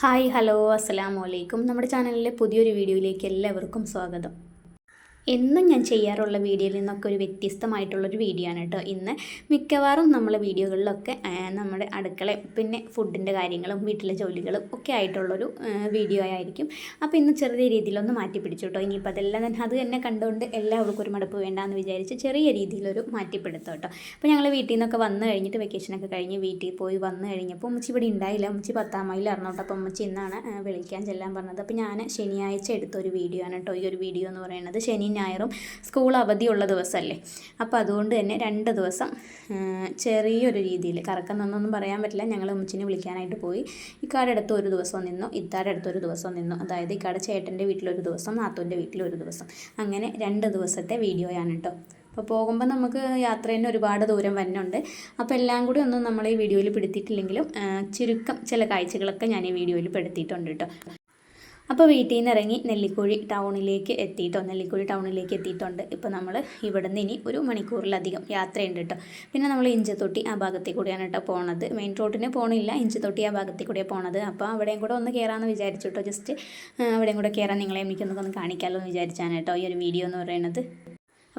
Hi hello അസ്സാം വലൈക്കും നമ്മുടെ ചാനലിലെ പുതിയൊരു വീഡിയോയിലേക്ക് എല്ലാവർക്കും സ്വാഗതം. എന്നും ഞാൻ ചെയ്യാറുള്ള വീഡിയോയിൽ നിന്നൊക്കെ ഒരു വ്യത്യസ്തമായിട്ടുള്ളൊരു വീഡിയോ ആണ് കേട്ടോ ഇന്ന്. മിക്കവാറും നമ്മളെ വീഡിയോകളിലൊക്കെ നമ്മുടെ അടുക്കള പിന്നെ ഫുഡിന്റെ കാര്യങ്ങളും വീട്ടിലെ ജോലികളും ഒക്കെ ആയിട്ടുള്ളൊരു വീഡിയോ ആയിരിക്കും. അപ്പോൾ ഇന്ന് ചെറിയ രീതിയിലൊന്ന് മാറ്റി പിടിച്ചു കേട്ടോ. ഇനിയിപ്പോൾ അതെല്ലാം തന്നെ അത് തന്നെ കണ്ടുകൊണ്ട് എല്ലാവർക്കും ഒരു മടുപ്പ് വേണ്ടാന്ന് വിചാരിച്ച് ചെറിയ രീതിയിലൊരു മാറ്റിപ്പിടുത്തം കേട്ടോ. അപ്പോൾ ഞങ്ങൾ വീട്ടിൽ നിന്നൊക്കെ വന്നു കഴിഞ്ഞിട്ട് വെക്കേഷനൊക്കെ കഴിഞ്ഞ് വീട്ടിൽ പോയി വന്നു കഴിഞ്ഞപ്പോൾ ഉമ്മച്ചി ഇവിടെ ഉണ്ടായില്ല. ഉമ്മച്ചി പത്താം മൈൽ അറിഞ്ഞോട്ടോ അപ്പോൾ ഉമ്മച്ചി ഇന്നാണ് വിളിക്കാൻ ചെല്ലാൻ പറഞ്ഞത്. അപ്പോൾ ഞാൻ ശനിയാഴ്ച എടുത്തൊരു വീഡിയോ ആണ് കേട്ടോ. ഈ ഒരു വീഡിയോ എന്ന് പറയുന്നത്. ശനി ഞായറും സ്കൂൾ അവധിയുള്ള ദിവസമല്ലേ? അപ്പോൾ അതുകൊണ്ട് തന്നെ രണ്ട് ദിവസം ചെറിയൊരു രീതിയിൽ കറക്കുന്നൊന്നും പറയാൻ പറ്റില്ല. ഞങ്ങൾ ഉമ്മച്ചിനെ വിളിക്കാനായിട്ട് പോയി. ഇക്കാടെ അടുത്ത് ഒരു ദിവസം നിന്നു ഇത്താടെ അടുത്ത് ഒരു ദിവസം നിന്നു. അതായത് ഇക്കാടെ ചേട്ടന്റെ വീട്ടിലൊരു ദിവസം നാത്തൂന്റെ വീട്ടിലൊരു ദിവസം. അങ്ങനെ രണ്ട് ദിവസത്തെ വീഡിയോയാണ് കേട്ടോ. അപ്പോൾ പോകുമ്പോൾ നമുക്ക് യാത്ര തന്നെ ഒരുപാട് ദൂരം വരുന്നുണ്ട് അപ്പോൾ എല്ലാം കൂടി ഒന്നും നമ്മൾ ഈ വീഡിയോയിൽ പെടുത്തിയിട്ടില്ലെങ്കിലും ചുരുക്കം ചില കാഴ്ചകളൊക്കെ ഞാൻ ഈ വീഡിയോയിൽ പെടുത്തിയിട്ടുണ്ട് കേട്ടോ. അപ്പോൾ വീട്ടിൽ നിന്ന് ഇറങ്ങി നെല്ലിക്കുഴി ടൗണിലേക്ക് എത്തിയിട്ടോ. നെല്ലിക്കുഴി ടൗണിലേക്ക് എത്തിയിട്ടുണ്ട്. ഇപ്പോൾ നമ്മൾ ഇവിടെ നിന്ന് ഇനി ഒരു മണിക്കൂറിലധികം യാത്രയുണ്ട് കേട്ടോ പിന്നെ നമ്മൾ ഇഞ്ചത്തൊട്ടി ആ ഭാഗത്തേക്ക് കൂടിയാണ് കേട്ടോ പോണത്. മെയിൻ റോഡിന് പോണില്ല. ഇഞ്ചത്തൊട്ടി ആ ഭാഗത്തേക്ക് കൂടിയാണ് പോണത്. അപ്പോൾ അവിടെയും കൂടെ ഒന്ന് കയറാമെന്ന് വിചാരിച്ചു കേട്ടോ ജസ്റ്റ് അവിടെയും കൂടെ കയറാൻ നിങ്ങളെ എനിക്കൊന്നൊക്കെ ഒന്ന് കാണിക്കാമല്ലോ എന്ന് വിചാരിച്ചാണ് കേട്ടോ ഈ ഒരു വീഡിയോ എന്ന് പറയുന്നത്.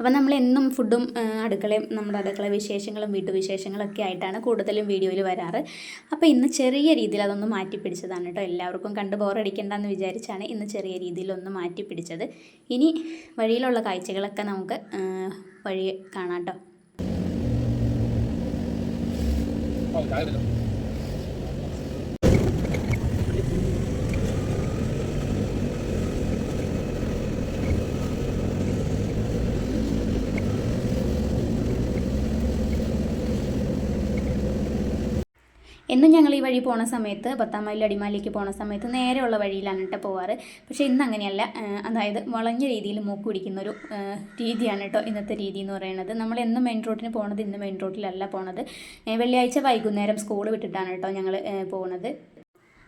അപ്പോൾ നമ്മൾ എന്നും ഫുഡും അടുക്കളയും നമ്മുടെ അടുക്കള വിശേഷങ്ങളും വീട്ടുവിശേഷങ്ങളൊക്കെ ആയിട്ടാണ് കൂടുതലും വീഡിയോയിൽ വരാറ്. അപ്പോൾ ഇന്ന് ചെറിയ രീതിയിൽ അതൊന്ന് മാറ്റി പിടിച്ചതാണ് കേട്ടോ. എല്ലാവർക്കും കണ്ട് ബോറടിക്കേണ്ടെന്ന് വിചാരിച്ചാണ് ഇന്ന് ചെറിയ രീതിയിൽ ഒന്ന് മാറ്റി പിടിച്ചത്. ഇനി വഴിയിലുള്ള കാഴ്ചകളൊക്കെ നമുക്ക് വഴി കാണാം കേട്ടോ. എന്നും ഞങ്ങൾ ഈ വഴി പോണ സമയത്ത് പത്താം മൈൽ അടിമാലിലേക്ക് പോണ സമയത്ത് നേരെയുള്ള വഴിയിലാണ് കേട്ടോ പോവാറ്. പക്ഷേ ഇന്ന് അങ്ങനെയല്ല. അതായത് വളഞ്ഞ രീതിയിൽ മൂക്ക് പിടിക്കുന്ന ഒരു രീതിയാണ് കേട്ടോ ഇന്നത്തെ രീതി എന്ന് പറയുന്നത്. നമ്മൾ എന്നും മെയിൻ റോഡിന് പോണത് ഇന്ന് മെയിൻ റോഡിലല്ല പോണത്. വെള്ളിയാഴ്ച വൈകുന്നേരം സ്കൂൾ വിട്ടിട്ടാണ് കേട്ടോ ഞങ്ങൾ പോകുന്നത്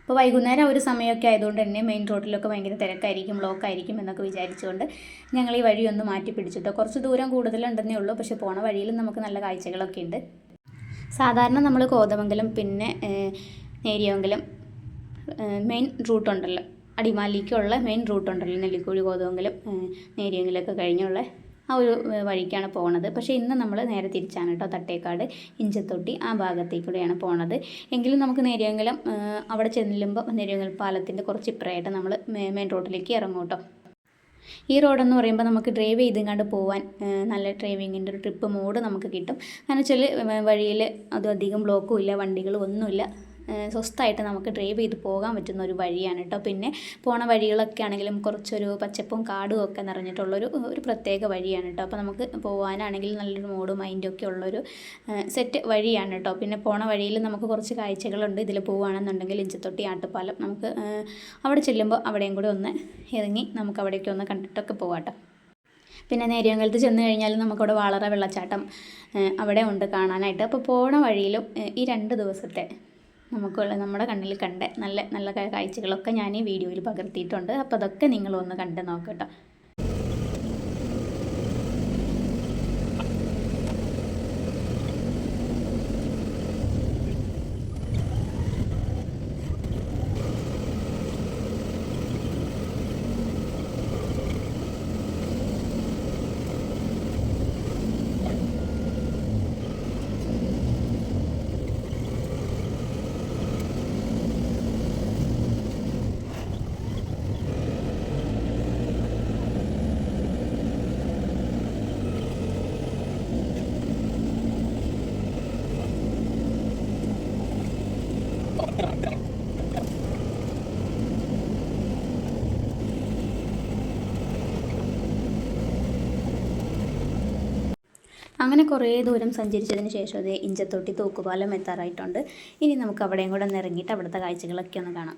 അപ്പോൾ വൈകുന്നേരം ഒരു സമയമൊക്കെ ആയതുകൊണ്ട് തന്നെ മെയിൻ റോഡിലൊക്കെ ഭയങ്കര തിരക്കായിരിക്കും ബ്ലോക്ക് ആയിരിക്കും എന്നൊക്കെ വിചാരിച്ചുകൊണ്ട് ഞങ്ങൾ ഈ വഴിയൊന്ന് മാറ്റി പിടിച്ചിട്ടോ കുറച്ച് ദൂരം കൂടുതലുണ്ടെന്നേ ഉള്ളൂ. പക്ഷേ പോണ വഴിയിലും നമുക്ക് നല്ല കാഴ്ചകളൊക്കെ ഉണ്ട്. സാധാരണ നമ്മൾ കോതമംഗലം പിന്നെ ഏഹ്, മെയിൻ റൂട്ടുണ്ടല്ലോ അടിമാലിക്കുള്ള മെയിൻ റൂട്ടുണ്ടല്ലോ നെല്ലിക്കുഴി കോതമംഗലം ഏഹ്, നേരിയമംഗലമൊക്കെ കഴിഞ്ഞുള്ള ആ ഒരു വഴിക്കാണ് പോണത്. പക്ഷേ ഇന്ന് നമ്മൾ നേരെ തിരിച്ചാണ് കേട്ടോ തട്ടേക്കാട് ഇഞ്ചത്തൊട്ടി ആ ഭാഗത്തേക്കൂടെയാണ് പോണത്. എങ്കിലും നമുക്ക് നേരിയമംഗലം അവിടെ ചെല്ലുമ്പോൾ നേരിയമംഗലം പാലത്തിന്റെ കുറച്ച് ഇപ്പുറമായിട്ട് നമ്മൾ മെയിൻ റോഡിലേക്ക് ഇറങ്ങും കേട്ടോ. ഈ റോഡെന്ന് പറയുമ്പോൾ നമുക്ക് ഡ്രൈവ് ചെയ്തെങ്ങാണ്ട് പോകാൻ നല്ല ഡ്രൈവിങ്ങിന്റെ ഒരു ട്രിപ്പ് മോഡ് നമുക്ക് കിട്ടും. കാരണം വെച്ചാൽ വഴിയിൽ അതും അധികം ബ്ലോക്കും ഇല്ല വണ്ടികളും ഒന്നുമില്ല. സ്വസ്ഥമായിട്ട് നമുക്ക് ഡ്രൈവ് ചെയ്ത് പോകാൻ പറ്റുന്ന ഒരു വഴിയാണ് കേട്ടോ. പിന്നെ പോണ വഴികളൊക്കെ ആണെങ്കിലും കുറച്ചൊരു പച്ചപ്പും കാടും ഒക്കെ നിറഞ്ഞിട്ടുള്ളൊരു ഒരു പ്രത്യേക വഴിയാണ് കേട്ടോ. അപ്പോൾ നമുക്ക് പോകാനാണെങ്കിൽ നല്ലൊരു മൂഡും മൈൻഡും ഒക്കെ ഉള്ളൊരു സെറ്റ് വഴിയാണ് കേട്ടോ. പിന്നെ പോണ വഴിയിൽ നമുക്ക് കുറച്ച് കാഴ്ചകളുണ്ട്. ഇതിൽ പോവുകയാണെന്നുണ്ടെങ്കിൽ ഇഞ്ചത്തൊട്ടി ആട്ടുപാലം നമുക്ക് അവിടെ ചെല്ലുമ്പോൾ അവിടെയും കൂടെ ഒന്ന് ഇറങ്ങി നമുക്ക് അവിടേക്ക് ഒന്ന് കണ്ടിട്ടൊക്കെ പോകാം കേട്ടോ. പിന്നെ നേരിയങ്കലത്ത് ചെന്ന് കഴിഞ്ഞാൽ നമുക്കവിടെ വളരെ വെള്ളച്ചാട്ടം അവിടെ ഉണ്ട് കാണാനായിട്ട്. അപ്പോൾ പോണ വഴിയിലും ഈ രണ്ട് ദിവസത്തെ നമുക്കുള്ള നമ്മുടെ കണ്ണിൽ കണ്ട നല്ല നല്ല കാഴ്ചകളൊക്കെ ഞാൻ ഈ വീഡിയോയിൽ പകർത്തിയിട്ടുണ്ട്. അപ്പോൾ അതൊക്കെ നിങ്ങളൊന്ന് കണ്ട് നോക്കട്ടോ അങ്ങനെ കുറേ ദൂരം സഞ്ചരിച്ചതിന് ശേഷം അതേ ഇഞ്ചത്തൊട്ടി തൂക്കുപാലം എത്താറായിട്ടുണ്ട്. ഇനി നമുക്ക് അവിടെയും കൂടെ ഒന്ന് ഇറങ്ങിയിട്ട് അവിടുത്തെ കാഴ്ചകളൊക്കെ ഒന്ന് കാണാം.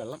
വെള്ളം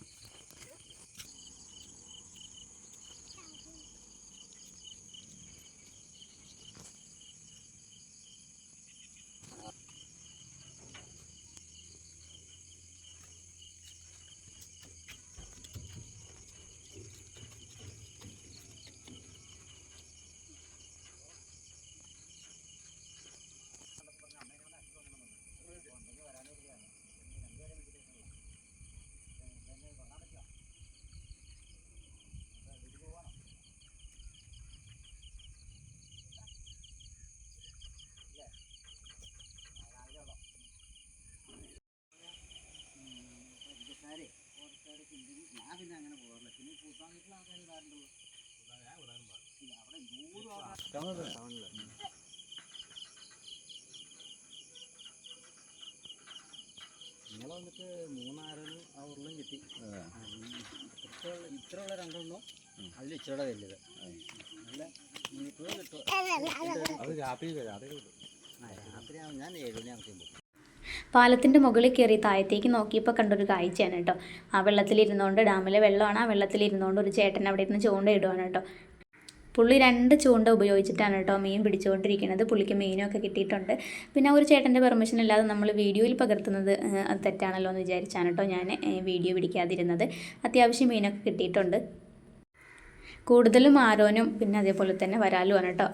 നൂറ് ആൾക്കാർ നിങ്ങൾ വന്നിട്ട് മൂന്നാറിന് ആ ഉരുളം കിട്ടി ഇത്ര ഇത്രയുള്ള രണ്ടെണ്ണം അതിൽ ഇച്ചിരി വലുത് നല്ല മീറ്റർ കിട്ടും അത് രാത്രി രാത്രി ആ രാത്രിയാവും ഞാൻ ഏഴ് മണിയാകുമ്പോൾ പാലത്തിന്റെ മുകളിൽ കയറി താഴത്തേക്ക് നോക്കിയപ്പോൾ കണ്ടൊരു കാഴ്ചയാണ് കേട്ടോ. ആ വെള്ളത്തിലിരുന്നുകൊണ്ട് ഡാമിലെ വെള്ളമാണ് ആ വെള്ളത്തിലിരുന്നുകൊണ്ട് ഒരു ചേട്ടൻ അവിടെ ഇരുന്ന് ചൂണ്ട ഇടുവാണ് കേട്ടോ. പുള്ളി രണ്ട് ചൂണ്ട ഉപയോഗിച്ചിട്ടാണ് കേട്ടോ മീൻ പിടിച്ചുകൊണ്ടിരിക്കുന്നത്. പുള്ളിക്ക് മീനൊക്കെ കിട്ടിയിട്ടുണ്ട്. പിന്നെ ഒരു ചേട്ടന്റെ പെർമിഷൻ ഇല്ലാതെ നമ്മൾ വീഡിയോയിൽ പകർത്തുന്നത് തെറ്റാണല്ലോ എന്ന് വിചാരിച്ചാണ് കേട്ടോ ഞാൻ വീഡിയോ പിടിക്കാതിരുന്നത്. അത്യാവശ്യം മീനൊക്കെ കിട്ടിയിട്ടുണ്ട്. കൂടുതലും ആരോനും പിന്നെ അതേപോലെ തന്നെ വരാലുമാണ് കേട്ടോ.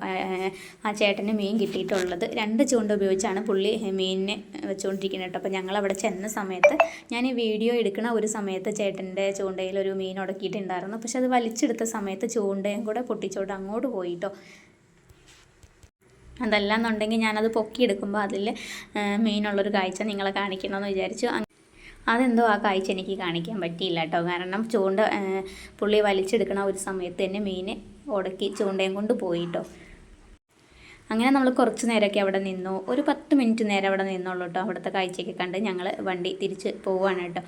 ആ- ചേട്ടന് മീൻ കിട്ടിയിട്ടുള്ളത്. രണ്ട് ചൂണ്ട ഉപയോഗിച്ചാണ് പുള്ളി മീനിനെ വെച്ചുകൊണ്ടിരിക്കുന്നത് കേട്ടോ. അപ്പോൾ ഞങ്ങൾ അവിടെ ചെന്ന സമയത്ത് ഞാൻ ഈ വീഡിയോ എടുക്കുന്ന ഒരു സമയത്ത് ചേട്ടന്റെ ചൂണ്ടയിൽ ഒരു മീൻ ഉടക്കിയിട്ടുണ്ടായിരുന്നു. പക്ഷെ അത് വലിച്ചെടുത്ത സമയത്ത് ചൂണ്ടയും കൂടെ പൊട്ടിച്ചോണ്ട് അങ്ങോട്ട് പോയി കേട്ടോ. അതല്ലാന്നുണ്ടെങ്കിൽ ഞാനത് പൊക്കിയെടുക്കുമ്പോൾ അതിൽ മീനുള്ളൊരു കാഴ്ച നിങ്ങളെ കാണിക്കണമെന്ന് വിചാരിച്ചു. അതെന്തോ ആ കാഴ്ച എനിക്ക് കാണിക്കാൻ പറ്റിയില്ല കേട്ടോ. കാരണം ചൂണ്ട പുള്ളി വലിച്ചെടുക്കണ ഒരു സമയത്ത് തന്നെ മീൻ ഉടക്കി ചൂണ്ടയും കൊണ്ട് പോയി കേട്ടോ. അങ്ങനെ നമ്മൾ കുറച്ച് നേരമൊക്കെ അവിടെ നിന്നു. ഒരു പത്ത് മിനിറ്റ് നേരം അവിടെ നിന്നുള്ളൂ കേട്ടോ. അവിടുത്തെ കാഴ്ചയൊക്കെ കണ്ട് ഞങ്ങൾ വണ്ടി തിരിച്ച് പോവുകയാണ് കേട്ടോ.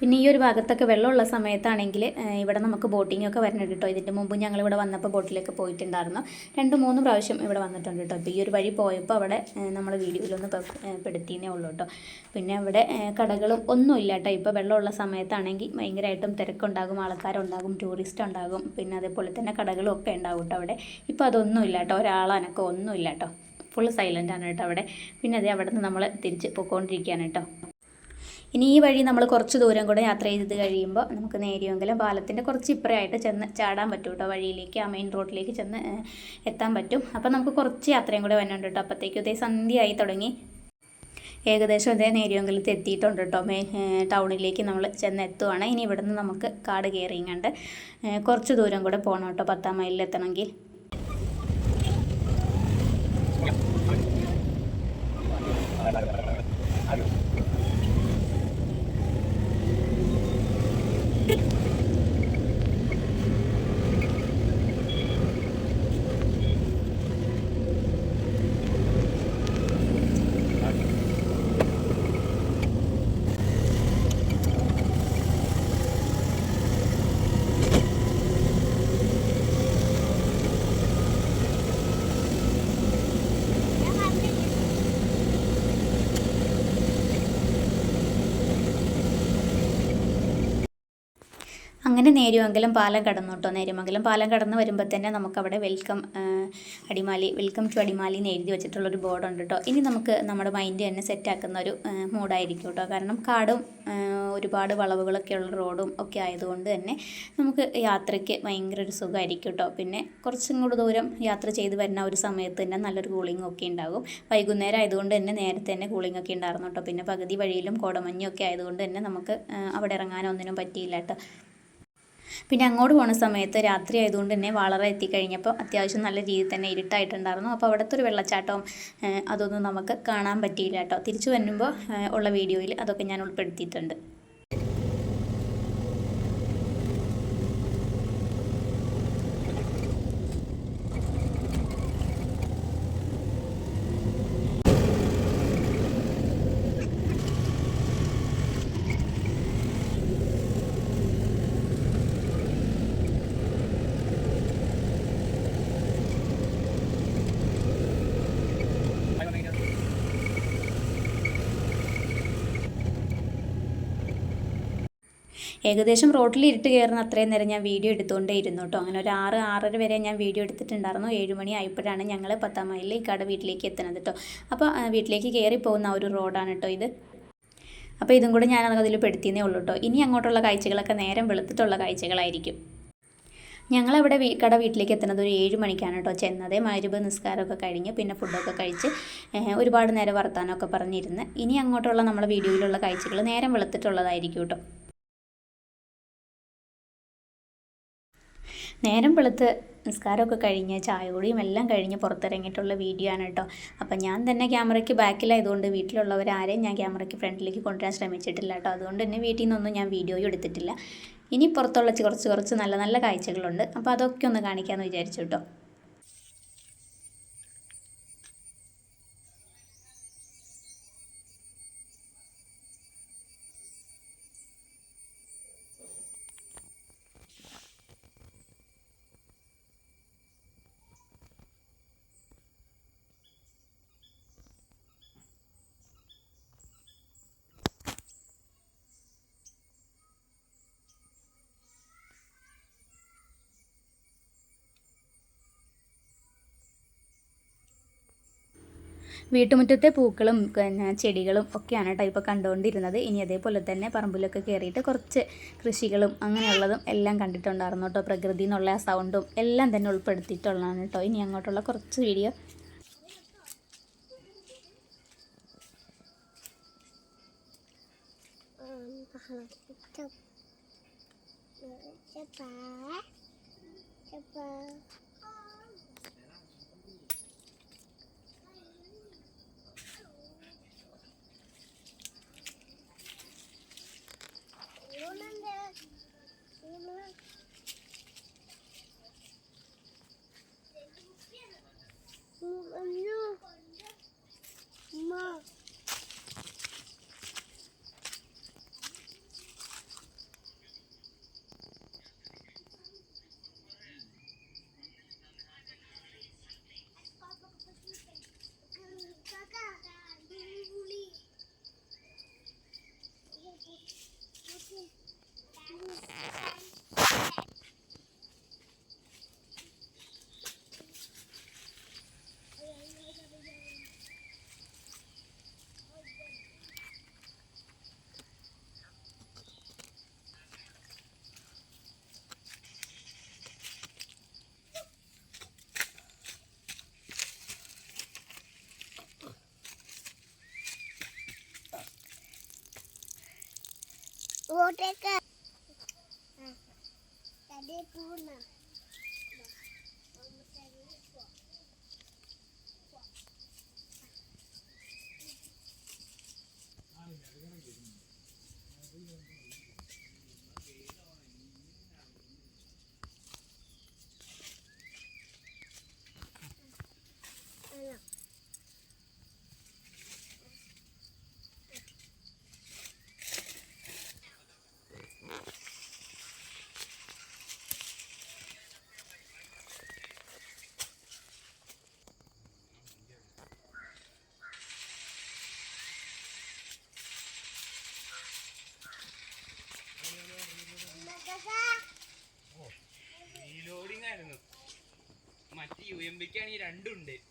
പിന്നെ ഈ ഒരു ഭാഗത്തൊക്കെ വെള്ളമുള്ള സമയത്താണെങ്കിൽ ഇവിടെ നമുക്ക് ബോട്ടിംഗ് ഒക്കെ വരണം കേട്ടോ ഇതിന്റെ മുമ്പ് ഞങ്ങൾ ഇവിടെ വന്നപ്പോൾ ബോട്ടിലൊക്കെ പോയിട്ടുണ്ടായിരുന്നു. രണ്ട് മൂന്ന് പ്രാവശ്യം ഇവിടെ വന്നിട്ടുണ്ട് കേട്ടോ അപ്പോൾ ഈ ഒരു വഴി പോയപ്പോൾ അവിടെ നമ്മൾ വീഡിയോയിലൊന്ന് പെടുത്തിയേ ഉള്ളൂ കേട്ടോ പിന്നെ അവിടെ കടകളും ഒന്നുമില്ല കേട്ടോ ഇപ്പോൾ വെള്ളമുള്ള സമയത്താണെങ്കിൽ ഭയങ്കരമായിട്ടും തിരക്കുണ്ടാകും ആൾക്കാരുണ്ടാകും ടൂറിസ്റ്റ് ഉണ്ടാകും. പിന്നെ അതേപോലെ തന്നെ കടകളും ഒക്കെ ഉണ്ടാകും കേട്ടോ അവിടെ. ഇപ്പോൾ അതൊന്നുമില്ല കേട്ടോ ഒരാളനക്കോ ഒന്നുമില്ല കേട്ടോ ഫുൾ സൈലന്റ് ആണ് കേട്ടോ അവിടെ. പിന്നെ അതേ അവിടെ നിന്ന് നമ്മൾ തിരിച്ച് പോയിക്കൊണ്ടിരിക്കുകയാണ് കേട്ടോ ഇനി ഈ വഴി നമ്മൾ കുറച്ച് ദൂരം കൂടെ യാത്ര ചെയ്ത് കഴിയുമ്പോൾ നമുക്ക് നേരിയെങ്കിലും പാലത്തിന്റെ കുറച്ച് ഇപ്പുറമായിട്ട് ചെന്ന് ചാടാൻ പറ്റും കേട്ടോ. വഴിയിലേക്ക് ആ മെയിൻ റോഡിലേക്ക് ചെന്ന് എത്താൻ പറ്റും. അപ്പോൾ നമുക്ക് കുറച്ച് യാത്രയും കൂടെ വന്നുണ്ട് കേട്ടോ. അപ്പോഴത്തേക്കും ഇതേ സന്ധ്യയായി തുടങ്ങി. ഏകദേശം ഇതേ നേരിയെങ്കിലത്ത് എത്തിയിട്ടുണ്ട് കേട്ടോ. മെയിൻ ടൗണിലേക്ക് നമ്മൾ ചെന്ന് എത്തുവാണ്. ഇനി ഇവിടുന്ന് നമുക്ക് കാട് കയറിയങ്ങാണ്ട് കണ്ട് കുറച്ച് ദൂരം കൂടെ പോകണം കേട്ടോ. പത്താം മൈലിൽ എത്തണമെങ്കിൽ അങ്ങനെ നേരുമെങ്കിലും പാലം കടന്നു കേട്ടോ. നേരുമംഗലം പാലം കടന്ന് വരുമ്പോൾ തന്നെ നമുക്കവിടെ welcome Adimali welcome to Adimali എന്ന് എഴുതി വെച്ചിട്ടുള്ളൊരു ബോർഡുണ്ട് കേട്ടോ. ഇനി നമുക്ക് നമ്മുടെ മൈൻഡ് തന്നെ സെറ്റാക്കുന്ന ഒരു മൂഡായിരിക്കും കേട്ടോ. കാരണം കാടും ഒരുപാട് വളവുകളൊക്കെ ഉള്ള റോഡും ഒക്കെ ആയതുകൊണ്ട് തന്നെ നമുക്ക് യാത്രയ്ക്ക് ഭയങ്കര ഒരു സുഖമായിരിക്കും കേട്ടോ. പിന്നെ കുറച്ചും കൂടി ദൂരം യാത്ര ചെയ്ത് വരുന്ന ഒരു സമയത്ത് തന്നെ നല്ലൊരു കൂളിംഗ് ഒക്കെ ഉണ്ടാകും. വൈകുന്നേരം ആയതുകൊണ്ട് തന്നെ നേരത്തെ തന്നെ കൂളിംഗ് ഒക്കെ ഉണ്ടായിരുന്നു കേട്ടോ. പിന്നെ പകുതി വഴിയിലും കോടമഞ്ഞൊക്കെ ആയതുകൊണ്ട് തന്നെ നമുക്ക് അവിടെ ഇറങ്ങാനൊന്നിനും പറ്റിയില്ല കേട്ടോ. പിന്നെ അങ്ങോട്ട് പോണ സമയത്ത് രാത്രി ആയതുകൊണ്ട് തന്നെ വളറ എത്തിക്കഴിഞ്ഞപ്പോൾ അത്യാവശ്യം നല്ല രീതിയിൽ തന്നെ ഇരുട്ടായിട്ടുണ്ടായിരുന്നു. അപ്പോൾ അവിടുത്തെ ഒരു വെള്ളച്ചാട്ടവും അതൊന്നും നമുക്ക് കാണാൻ പറ്റിയില്ല കേട്ടോ. തിരിച്ചു വരുമ്പോൾ ഉള്ള വീഡിയോയിൽ അതൊക്കെ ഞാൻ ഉൾപ്പെടുത്തിയിട്ടുണ്ട്. ഏകദേശം റോട്ടിൽ ഇരുട്ട് കയറുന്ന അത്രയും നേരം ഞാൻ വീഡിയോ എടുത്തുകൊണ്ടേ ഇരുന്നു കേട്ടോ. അങ്ങനെ ഒരു ആറ് ആറര വരെ ഞാൻ വീഡിയോ എടുത്തിട്ടുണ്ടായിരുന്നു. ഏഴ് മണി ആയപ്പോഴാണ് ഞങ്ങൾ പത്താം മൈലിൽ ഈ കട വീട്ടിലേക്ക് എത്തുന്നത് കേട്ടോ. അപ്പോൾ വീട്ടിലേക്ക് കയറി പോകുന്ന ഒരു റോഡാണ് കേട്ടോ ഇത്. അപ്പോൾ ഇതും കൂടെ ഞാൻ അതിൽ പെടുത്തിയെന്നേ ഉള്ളൂ കേട്ടോ. ഇനി അങ്ങോട്ടുള്ള കാഴ്ചകളൊക്കെ നേരം വെളുത്തിട്ടുള്ള കാഴ്ചകളായിരിക്കും. ഞങ്ങളവിടെ വീ കട വീട്ടിലേക്ക് എത്തുന്നത് ഒരു ഏഴ് മണിക്കാണ് കേട്ടോ. ചെന്നത് മരുവ് നിസ്കാരമൊക്കെ കഴിഞ്ഞ് പിന്നെ ഫുഡൊക്കെ കഴിച്ച് ഒരുപാട് നേരം വർത്താനമൊക്കെ പറഞ്ഞിരുന്ന്. ഇനി അങ്ങോട്ടുള്ള നമ്മുടെ വീഡിയോയിലുള്ള കാഴ്ചകൾ നേരം വെളുത്തിട്ടുള്ളതായിരിക്കും കേട്ടോ. നേരം വെളുത്ത് നിസ്കാരമൊക്കെ കഴിഞ്ഞ് ചായകുടിയും എല്ലാം കഴിഞ്ഞ് പുറത്തിറങ്ങിയിട്ടുള്ള വീഡിയോ ആണ് കേട്ടോ അപ്പം ഞാൻ തന്നെ ക്യാമറയ്ക്ക് ബാക്കിലായതുകൊണ്ട് വീട്ടിലുള്ളവരാരെയും ഞാൻ ക്യാമറയ്ക്ക് ഫ്രണ്ടിലേക്ക് കൊണ്ടുവരാൻ ശ്രമിച്ചിട്ടില്ല കേട്ടോ അതുകൊണ്ട് തന്നെ വീട്ടിൽ നിന്നൊന്നും ഞാൻ വീഡിയോയും എടുത്തിട്ടില്ല. ഇനി പുറത്തുള്ള കുറച്ച് കുറച്ച് നല്ല നല്ല കാഴ്ചകളുണ്ട്. അപ്പോൾ അതൊക്കെ ഒന്ന് കാണിക്കാമെന്ന് വിചാരിച്ചു കേട്ടോ വീട്ടുമുറ്റത്തെ പൂക്കളും പിന്നെ ചെടികളും ഒക്കെയാണ് കേട്ടോ ഇപ്പോൾ കണ്ടുകൊണ്ടിരുന്നത് ഇനി അതേപോലെ തന്നെ പറമ്പിലൊക്കെ കയറിയിട്ട് കുറച്ച് കൃഷികളും അങ്ങനെയുള്ളതും എല്ലാം കണ്ടിട്ടുണ്ടായിരുന്നു കേട്ടോ പ്രകൃതി എന്നുള്ള ആ സൗണ്ടും എല്ലാം തന്നെ ഉൾപ്പെടുത്തിയിട്ടുള്ളതാണ് കേട്ടോ ഇനി അങ്ങോട്ടുള്ള കുറച്ച് വീഡിയോ Cepat. Cepat. പോട്ടേക്ക് പൂർണ്ണ എം രണ്ടുണ്ട്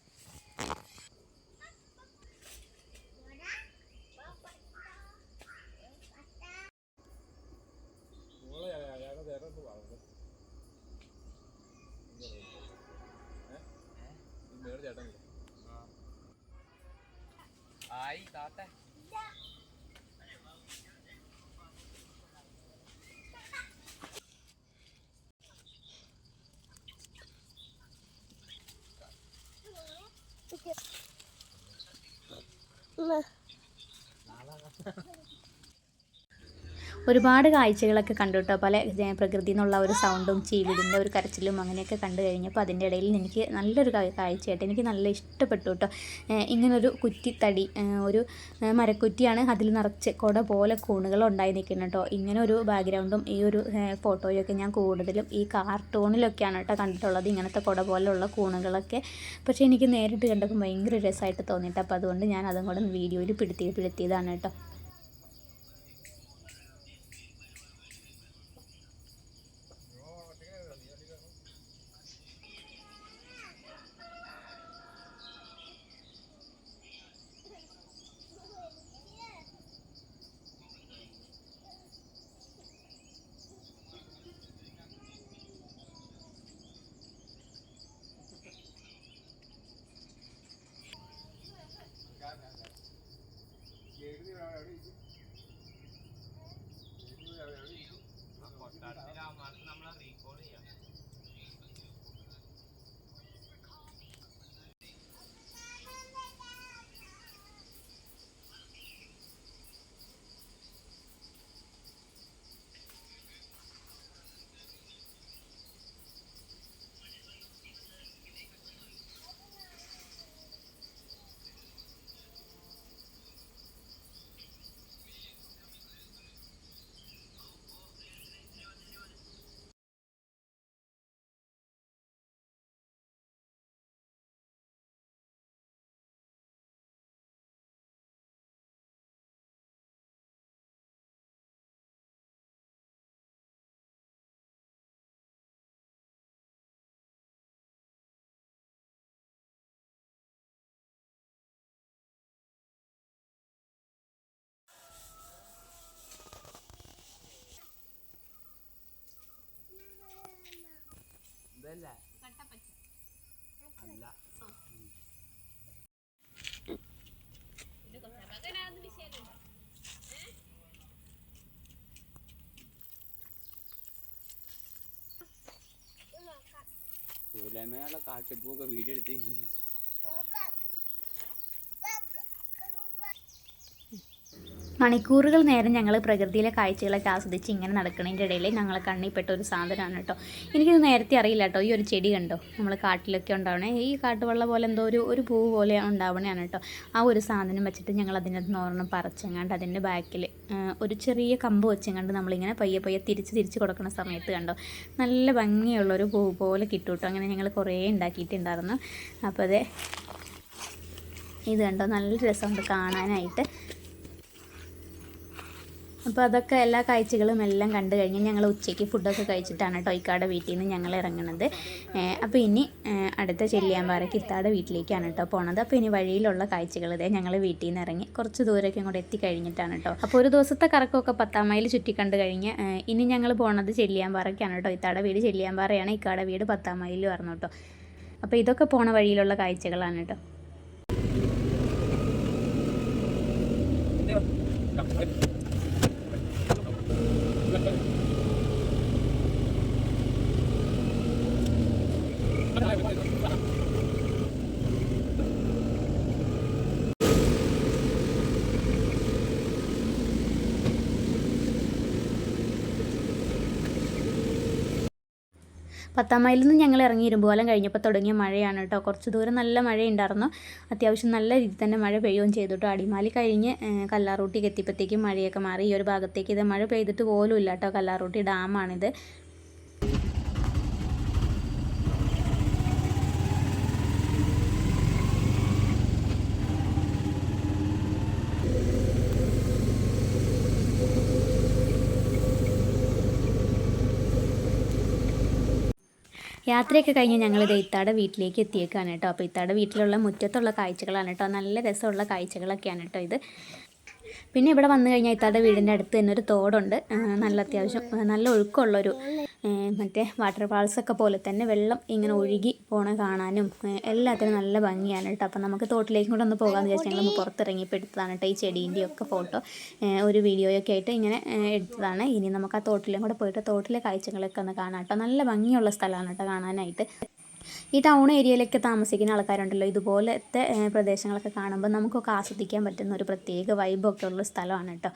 Nah. ഒരുപാട് കാഴ്ചകളൊക്കെ കണ്ടു കേട്ടോ പല പ്രകൃതി നിന്നുള്ള ഒരു സൗണ്ടും ചീവിടിന്റെ ഒരു കരച്ചിലും അങ്ങനെയൊക്കെ കണ്ടു കഴിഞ്ഞപ്പോൾ അതിന്റെ ഇടയിൽ എനിക്ക് നല്ലൊരു കാഴ്ചയായിട്ട് എനിക്ക് നല്ല ഇഷ്ടപ്പെട്ടു കേട്ടോ ഇങ്ങനൊരു കുറ്റിത്തടി ഒരു മരക്കുറ്റിയാണ് അതിൽ നിറച്ച് കുട പോലെ കൂണുകൾ ഉണ്ടായി നിൽക്കുന്നത് കേട്ടോ ഇങ്ങനെ ഒരു ബാക്ക്ഗ്രൗണ്ടും ഈ ഒരു ഫോട്ടോയൊക്കെ ഞാൻ കൂടുതലും ഈ കാർട്ടൂണിലൊക്കെയാണ് കേട്ടോ കണ്ടിട്ടുള്ളത്. ഇങ്ങനത്തെ കുട പോലെയുള്ള കൂണുകളൊക്കെ. പക്ഷേ എനിക്ക് നേരിട്ട് കണ്ടപ്പോൾ ഭയങ്കര രസമായിട്ട് തോന്നിയിട്ട് അപ്പോൾ അതുകൊണ്ട് ഞാൻ അതും കൂടെ വീഡിയോയിൽ പിടുത്തി പിടുത്തിയതാണ് കേട്ടോ ഇതല്ല? അല്ല. സൂര്യമേള കാട്ടിപ്പൂക്കെ വീഡിയോ മണിക്കൂറുകൾ നേരം ഞങ്ങൾ പ്രകൃതിയിലെ കാഴ്ചകളൊക്കെ ആസ്വദിച്ച് ഇങ്ങനെ നടക്കുന്നതിന്റെ ഇടയിൽ ഞങ്ങളെ കണ്ണിൽപ്പെട്ട ഒരു സാധനമാണ് കേട്ടോ. എനിക്കിത് നേരത്തെ അറിയില്ല കേട്ടോ. ഈ ഒരു ചെടി കണ്ടോ? നമ്മൾ കാട്ടിലൊക്കെ ഉണ്ടാവണേ. ഈ കാട്ടുവെള്ള പോലെ എന്തോ ഒരു ഒരു പൂ പോലെ ഉണ്ടാവണതാണ് കേട്ടോ. ആ ഒരു സാധനം വെച്ചിട്ട് ഞങ്ങൾ അതിന്റെ നോർണം പറിച്ചെങ്ങാണ്ട് അതിന്റെ ബാക്കിൽ ഒരു ചെറിയ കമ്പ് വെച്ചെങ്ങാണ്ട് നമ്മളിങ്ങനെ പയ്യെ പയ്യെ തിരിച്ച് തിരിച്ച് കൊടുക്കുന്ന സമയത്ത് കണ്ടോ? നല്ല ഭംഗിയുള്ളൊരു പൂ പോലെ കിട്ടും കേട്ടോ. അങ്ങനെ ഞങ്ങൾ കുറേ ഉണ്ടാക്കിയിട്ടുണ്ടായിരുന്നു. അപ്പോൾ അതെ ഇത് കണ്ടോ? നല്ല രസമുണ്ട് കാണാനായിട്ട്. അപ്പോൾ അതൊക്കെ എല്ലാ കാഴ്ചകളും എല്ലാം കണ്ടു കഴിഞ്ഞ് ഞങ്ങൾ ഉച്ചയ്ക്ക് ഫുഡൊക്കെ കഴിച്ചിട്ടാണ് കേട്ടോ ഇക്കാടെ വീട്ടിൽ നിന്ന് ഞങ്ങൾ ഇറങ്ങുന്നത്. അപ്പോൾ ഇനി അടുത്ത ചെല്ലിയാമ്പാറയ്ക്ക് ഇത്താടെ വീട്ടിലേക്കാണ് കേട്ടോ പോണത്. അപ്പോൾ ഇനി വഴിയിലുള്ള കാഴ്ചകൾ ഇതേ ഞങ്ങൾ വീട്ടിൽ നിന്ന് ഇറങ്ങി കുറച്ച് ദൂരമൊക്കെ ഇങ്ങോട്ട് എത്തിക്കഴിഞ്ഞിട്ടാണ് കേട്ടോ അപ്പോൾ ഒരു ദിവസത്തെ കറക്കമൊക്കെ പത്താം മൈൽ ചുറ്റി കണ്ടു കഴിഞ്ഞ് ഇനി ഞങ്ങൾ പോണത് ചെല്ലിയാമ്പാറയ്ക്കാണ് കേട്ടോ ഇത്താടെ വീട് ചെല്ലിയാമ്പാറയാണ് ഇക്കാടെ വീട് പത്താം മൈലിൽ പറഞ്ഞു കേട്ടോ അപ്പോൾ ഇതൊക്കെ പോണ വഴിയിലുള്ള കാഴ്ചകളാണ് കേട്ടോ പത്താം മൈലിൽ നിന്ന് ഞങ്ങൾ ഇറങ്ങി ഇരുമ്പോലം കഴിഞ്ഞപ്പോൾ തുടങ്ങിയ മഴയാണ് കേട്ടോ. കുറച്ച് ദൂരം നല്ല മഴയുണ്ടായിരുന്നു. അത്യാവശ്യം നല്ല രീതിയിൽ തന്നെ മഴ പെയ്യുകയും ചെയ്തു കേട്ടോ. അടിമാലി കഴിഞ്ഞ് കല്ലാറൂട്ടിക്ക് എത്തിയപ്പോഴത്തേക്കും മഴയൊക്കെ മാറി. ഈ ഒരു ഭാഗത്തേക്ക് ഇത് മഴ പെയ്തിട്ട് പോലും ഇല്ല കേട്ടോ. കല്ലാറൂട്ടി ഡാമാണിത്. യാത്രയൊക്കെ കഴിഞ്ഞ് ഞങ്ങൾ ഇത് ഇത്താടെ വീട്ടിലേക്ക് എത്തിയേക്കാണ് കേട്ടോ. അപ്പോൾ ഇത്താടെ വീട്ടിലുള്ള മുറ്റത്തുള്ള കാഴ്ചകളാണ് കേട്ടോ. നല്ല രസമുള്ള കാഴ്ചകളൊക്കെയാണ് കേട്ടോ ഇത്. പിന്നെ ഇവിടെ വന്നു കഴിഞ്ഞാൽ ഇത്താടെ വീടിന്റെ അടുത്ത് തന്നെ ഒരു തോടുണ്ട്. നല്ല അത്യാവശ്യം നല്ല ഒഴുക്കമുള്ളൊരു മറ്റേ വാട്ടർ ഫാൾസൊക്കെ പോലെ തന്നെ വെള്ളം ഇങ്ങനെ ഒഴുകി പോണ കാണാനും എല്ലാത്തിനും നല്ല ഭംഗിയാണ് കേട്ടോ അപ്പോൾ നമുക്ക് തോട്ടിലേക്കും കൂടെ ഒന്ന് പോകാമെന്ന് വിചാരിച്ചാൽ ഞങ്ങൾ പുറത്തിറങ്ങിയപ്പോൾ എടുത്തതാണ് കേട്ടോ ഈ ചെടീന്റെ ഒക്കെ ഫോട്ടോ ഒരു വീഡിയോയൊക്കെ ആയിട്ട് ഇങ്ങനെ എടുത്തതാണ്. ഇനി നമുക്ക് ആ തോട്ടിലും കൂടെ പോയിട്ട് തോട്ടിലെ കാഴ്ചകളൊക്കെ ഒന്ന് കാണാം കേട്ടോ നല്ല ഭംഗിയുള്ള സ്ഥലമാണ് കേട്ടോ കാണാനായിട്ട്. ഈ ടൗൺ ഏരിയയിലൊക്കെ താമസിക്കുന്ന ആൾക്കാരുണ്ടല്ലോ ഇതുപോലത്തെ പ്രദേശങ്ങളൊക്കെ കാണുമ്പോൾ നമുക്കൊക്കെ ആസ്വദിക്കാൻ പറ്റുന്ന ഒരു പ്രത്യേക വൈബൊക്കെ ഉള്ള സ്ഥലമാണ് കേട്ടോ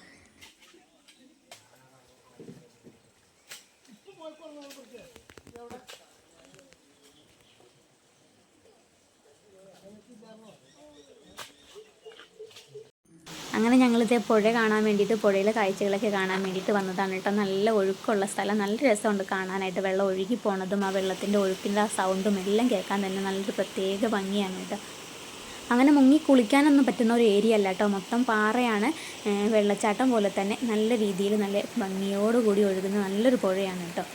അങ്ങനെ ഞങ്ങളിതേ പുഴ കാണാൻ വേണ്ടിയിട്ട് പുഴയിലെ കാഴ്ചകളൊക്കെ കാണാൻ വേണ്ടിയിട്ട് വന്നതാണ് കേട്ടോ. നല്ല ഒഴുക്കുള്ള സ്ഥലം നല്ല രസമുണ്ട് കാണാനായിട്ട്. വെള്ളം ഒഴുകി പോണതും ആ വെള്ളത്തിന്റെ ഒഴുക്കിന്റെ ആ സൗണ്ടും എല്ലാം കേൾക്കാൻ തന്നെ നല്ലൊരു പ്രത്യേക ഭംഗിയാണ് കേട്ടോ. അങ്ങനെ മുങ്ങി കുളിക്കാനൊന്നും പറ്റുന്ന ഒരു ഏരിയ അല്ല കേട്ടോ. മൊത്തം പാറയാണ്. വെള്ളച്ചാട്ടം പോലെ തന്നെ. നല്ല രീതിയിൽ നല്ല ഭംഗിയോടുകൂടി ഒഴുകുന്ന നല്ലൊരു പുഴയാണ് കേട്ടോ.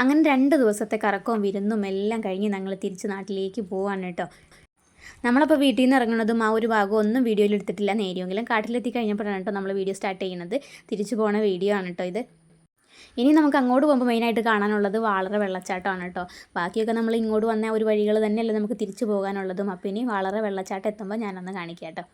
അങ്ങനെ രണ്ട് ദിവസത്തെ കറക്കവും വിരുന്നും എല്ലാം കഴിഞ്ഞ് ഞങ്ങൾ തിരിച്ച് നാട്ടിലേക്ക് പോവാണ് കേട്ടോ. നമ്മളപ്പോൾ വീട്ടിൽ നിന്ന് ഇറങ്ങുന്നതും ആ ഒരു ഭാഗം ഒന്നും വീഡിയോയിൽ എടുത്തിട്ടില്ല. നേരിയെങ്കിലും കാട്ടിലെത്തി കഴിഞ്ഞപ്പോഴാണ് കേട്ടോ നമ്മൾ വീഡിയോ സ്റ്റാർട്ട് ചെയ്യുന്നത്. തിരിച്ചു പോണ വീഡിയോ ആണ് കേട്ടോ ഇത്. ഇനി നമുക്ക് അങ്ങോട്ട് പോകുമ്പോൾ മെയിനായിട്ട് കാണാനുള്ളത് വളരെ വെള്ളച്ചാട്ടമാണ് കേട്ടോ. ബാക്കിയൊക്കെ നമ്മൾ ഇങ്ങോട്ട് വന്ന ഒരു വഴികൾ തന്നെയല്ലേ നമുക്ക് തിരിച്ചു പോകാനുള്ളതും. അപ്പോൾ ഇനി വളരെ വെള്ളച്ചാട്ടം എത്തുമ്പോൾ ഞാനൊന്ന് കാണിക്കാം കേട്ടോ.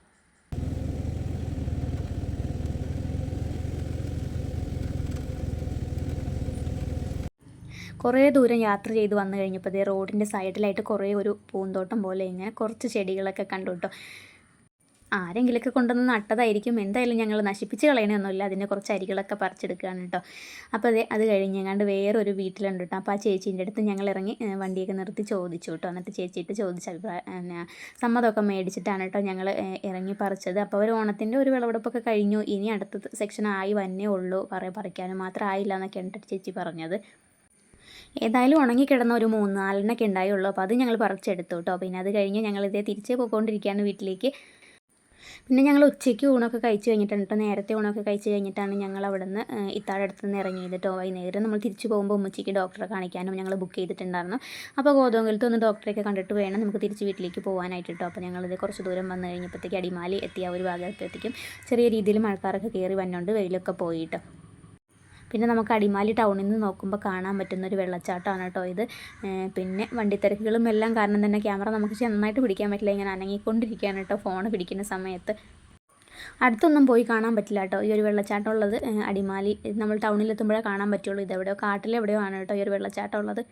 കുറേ ദൂരം യാത്ര ചെയ്ത് വന്നു കഴിഞ്ഞപ്പോൾ ദേ റോഡിന്റെ സൈഡിലായിട്ട് കുറേ ഒരു പൂന്തോട്ടം പോലെ ഇങ്ങനെ കുറച്ച് ചെടികളൊക്കെ കണ്ടു കേട്ടോ. ആരെങ്കിലുമൊക്കെ കൊണ്ടുവന്ന് നട്ടതായിരിക്കും. എന്തായാലും ഞങ്ങൾ നശിപ്പിച്ച് കളയണമെന്നൊന്നുമില്ല അതിന്റെ കുറച്ച് അരികളൊക്കെ പറിച്ചെടുക്കുകയാണ് കേട്ടോ. അപ്പോൾ അതെ അത് കഴിഞ്ഞ് ഞങ്ങാണ്ട് വേറൊരു വീട്ടിലുണ്ട് കേട്ടോ. അപ്പോൾ ആ ചേച്ചീന്റെ അടുത്ത് ഞങ്ങൾ ഇറങ്ങി വണ്ടിയൊക്കെ നിർത്തി ചോദിച്ചു കേട്ടോ. എന്നിട്ട് ചേച്ചിയിട്ട് ചോദിച്ച അഭിപ്രായം സമ്മതമൊക്കെ മേടിച്ചിട്ടാണ് കേട്ടോ ഞങ്ങൾ ഇറങ്ങി പറിച്ചത്. അപ്പോൾ അവർ ഓണത്തിന്റെ ഒരു വിളവെടുപ്പൊക്കെ കഴിഞ്ഞു. ഇനി അടുത്ത സെക്ഷൻ ആയി വന്നേ ഉള്ളൂ. പറ പറിക്കാനും മാത്രം ആയില്ല എന്നൊക്കെയാണ് ചേച്ചി പറഞ്ഞത്. ഏതായാലും ഉണങ്ങിക്കിടന്ന ഒരു മൂന്ന് നാലെണ്ണൊക്കെ ഉണ്ടായുള്ളൂ. അപ്പോൾ അത് ഞങ്ങൾ പറിച്ചെടുത്തു കേട്ടോ. പിന്നെ അത് കഴിഞ്ഞ് ഞങ്ങൾ ഇതേ തിരിച്ച് പോയിക്കൊണ്ടിരിക്കുകയാണ് വീട്ടിലേക്ക്. പിന്നെ ഞങ്ങൾ ഉച്ചയ്ക്ക് ഊണൊക്കെ കഴിച്ച് കഴിഞ്ഞിട്ടാണ് കേട്ടോ. നേരത്തെ ഊണൊക്കെ കഴിച്ച് കഴിഞ്ഞിട്ടാണ് ഞങ്ങൾ അവിടെ നിന്ന് ഇത്താഴടുത്ത് നിന്ന് ഇറങ്ങിയത് കേട്ടോ. വൈകുന്നേരം നമ്മൾ തിരിച്ചു പോകുമ്പോൾ ഉമ്മച്ചിക്ക് ഡോക്ടറെ കാണിക്കാനും ഞങ്ങൾ ബുക്ക് ചെയ്തിട്ടുണ്ടായിരുന്നു. അപ്പോൾ ഗോതമ്പലത്ത് ഒന്ന് ഡോക്ടറെയൊക്കെ കണ്ടിട്ട് വേണം നമുക്ക് തിരിച്ച് വീട്ടിലേക്ക് പോകാനായിട്ട് കേട്ടോ. അപ്പോൾ ഞങ്ങളിത് കുറച്ച് ദൂരം വന്നു കഴിഞ്ഞപ്പോഴത്തേക്ക് അടിമാലി എത്തിയ ഒരു ഭാഗത്തേക്കും ചെറിയ രീതിയിൽ മഴക്കാറൊക്കെ കയറി വന്നുകൊണ്ട് വെയിലൊക്കെ പോയി കേട്ടോ. പിന്നെ നമുക്ക് അടിമാലി ടൗണിൽ നിന്ന് നോക്കുമ്പോൾ കാണാൻ പറ്റുന്ന ഒരു വെള്ളച്ചാട്ടമാണ് കേട്ടോ ഇത്. പിന്നെ വണ്ടിത്തിരക്കുകളും എല്ലാം കാരണം തന്നെ ക്യാമറ നമുക്ക് നന്നായിട്ട് പിടിക്കാൻ പറ്റില്ല. ഇങ്ങനെ അനങ്ങിക്കൊണ്ടിരിക്കുകയാണ് കേട്ടോ ഫോൺ പിടിക്കുന്ന സമയത്ത്. അടുത്തൊന്നും പോയി കാണാൻ പറ്റില്ല കേട്ടോ. ഈ ഒരു വെള്ളച്ചാട്ടം ഉള്ളത് അടിമാലി നമ്മൾ ടൗണിൽ എത്തുമ്പോഴേ കാണാൻ പറ്റുള്ളൂ. ഇതെവിടെയോ കാട്ടിലെവിടെയോ ആണ് കേട്ടോ ഈ ഒരു വെള്ളച്ചാട്ടം ഉള്ളത്.